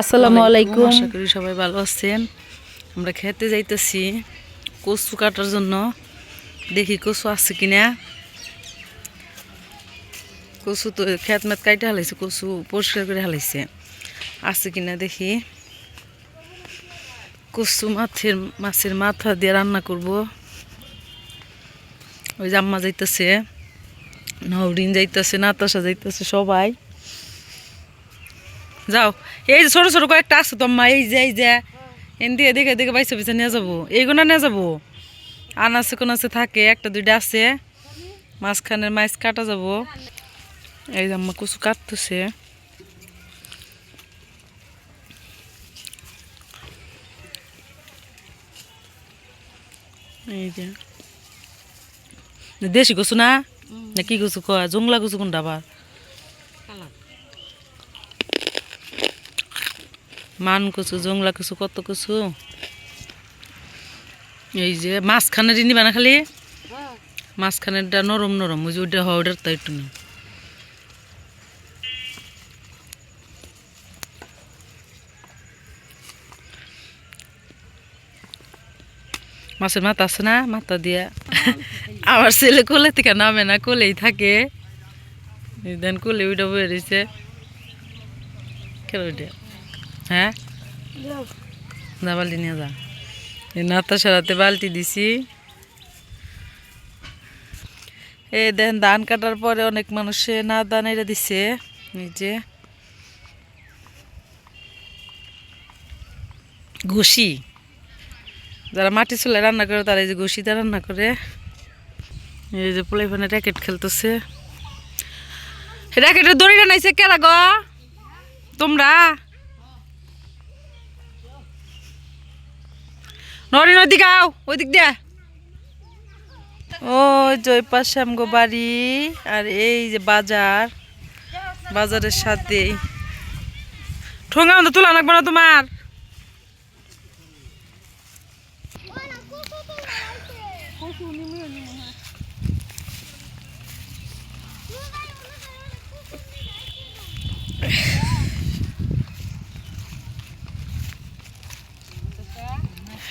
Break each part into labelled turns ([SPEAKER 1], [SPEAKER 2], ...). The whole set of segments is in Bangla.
[SPEAKER 1] আসসালামু আলাইকুম।
[SPEAKER 2] আশা করি সবাই ভালো আছেন। আমরা খেতে যাইতেছি কচু কাটার জন্য। দেখি কচু আছে কিনা। কচু তো খেত মেত কাইটে হালাইছে কচু পরিষ্কার করে হালাইছে। আছে কিনা দেখি। কচু মাছের মাছের মাথা দিয়ে রান্না করব। ওই জাম্মা যাইতেছে নৌরিন যাইতেছে নাতাশা যাইতেছে সবাই। যাও। এই যে ছোট ছোট কয়েকটা আছে তো মা এই যে এই যে। এনদি এদিকে এদিকে বাইসে বাইসে নিয়ে যাব। এইগুলো নিয়ে যাব। আনাচে আছে থাকে একটা দুইটা আছে। মাঝখানের মাছ কাটা যাব। এই যে আম্মা কুচু কাটতেছে। এই যে। দেশি কচু না? না কি কচু কয়? জংলা কচু কোনটা আবার? মান কচু, জংলা কচু, কত কচু? এই যে মাঝখানের নিবা না খালি? মাঝখানেরটা নরম নরম, ওই যে ওইটা হয় ওটার তো একটু মাছের মাথা আছে না? মাথা দিয়া। আমার ছেলে কোলে থেকে নামে না, কোলেই থাকে। দেন কোলে ওইটা বয়ে রয়েছে কেন হ্যাঁ? যা বালতি নিয়ে যা। এই নাতা সারাতে বালতি দিছি। এই দেন ধান কাটার পরে অনেক মানুষে না দান এটা দিছে। যে। ঘুষি। যারা মাটি চুলে রান্না করে তারা এই যে ঘুষিতে রান্না করে। এই যে পোলাই ফানে র্যাকেট খেলতেছে। র্যাকেটের দড়িটা নাইছে কেলা গ? তোমরা? নরিন ওই দিকে আও ওই দিক দিয়ে ও জয় পাশে আমগো বাড়ি, আর এই যে বাজার, বাজারের সাথে। ঠোঙা মতো তোলা লাগবে না তোমার।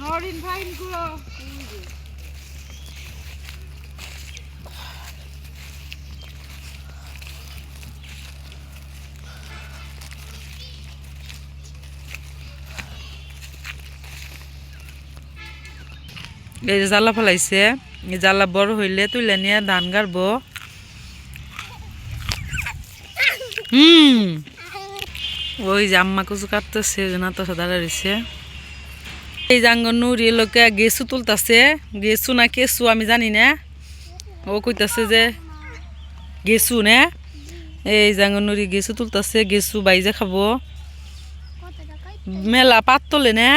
[SPEAKER 2] নরিন ফাইন করো এই যে জ্বালা ফেলাইছে, এই বড় হইলে তুলে নিয়ে ধান গাড়বো। হুম। ওই যে আম্মা কচু কাটতেছে ওই না তো দাঁড়া রয়েছে। এই জাঙ্গ নুরি লোকে গেছু তুলতাছে, গেছু না কেসু আমি জানি না। ও কইতাছে যে গেছু না। এই জাঙ্গ নুরি গেছু তুলতাছে, গেছু বাইজে খাব। মেলা পাত তোলে না।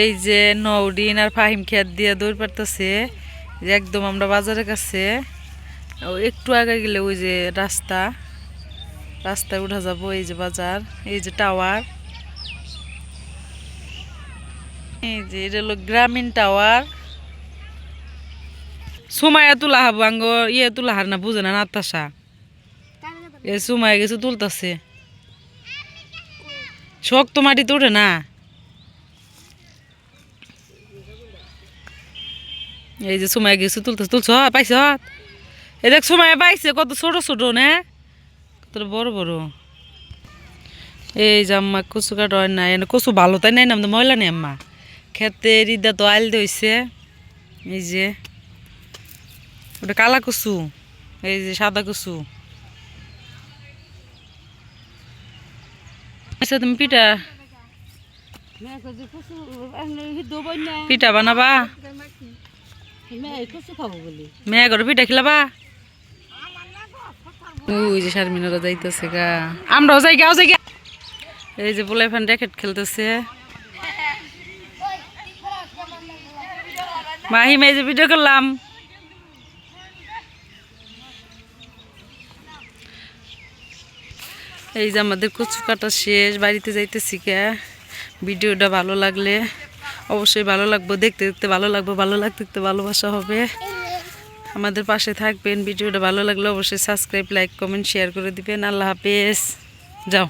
[SPEAKER 2] এই যে নৌডিন আর ফাহিম খেত দিয়ে দৌড় পারতেছে একদম আমরা বাজারের কাছে। একটু আগে গেলে ওই যে রাস্তা, রাস্তায় উঠা যাব, এই যে বাজার, এই যে টাওয়ার। এই যে এটা হলো গ্রামীণ টাওয়ার। সুমায়া তুলা হাবো, আঙ্গ ইয়ে তুলা হার না, বুঝে না নাতাসা এ সুমায়া গেছে তুলতাছে। শক্ত মাটিতে উঠে না? এই যে সময় গেছে তুলতে তুলছ? পাইছ? এই দেখ সময় পাইছে কত ছোট ছোট না? কত বড় বড়। এই যে আম্মা কচু কাটা হয় না এনে কচু ভালো তাই নাই না আমাদের ময়লা নেই আম্মা। খেতে রিদা তো আইল দইছে এই যে ওটা কালা কচু এই যে সাদা কচু। আচ্ছা তুমি পিঠা পিঠা বানাবা? মেয়ে ঘরে পিঠা খেলাবা? ওই যে শারমিনারা যাইতেছে গা। আমরাও যাই, গাও যাই এই যে বলে ফ্যান র্যাকেট খেলতেছে। মাহিম এই যে ভিডিও করলাম। এই যে আমাদের কচু কাটা শেষ, বাড়িতে যাইতেছি কে ভিডিওটা ভালো লাগলে অবশ্যই ভালো লাগবে, দেখতে দেখতে ভালো লাগবে, ভালো লাগতে দেখতে ভালোবাসা হবে। আমাদের পাশে থাকবেন। ভিডিওটা ভালো লাগলে অবশ্যই সাবস্ক্রাইব লাইক কমেন্ট শেয়ার করে দিবেন। আল্লাহ হাফেজ। যাও।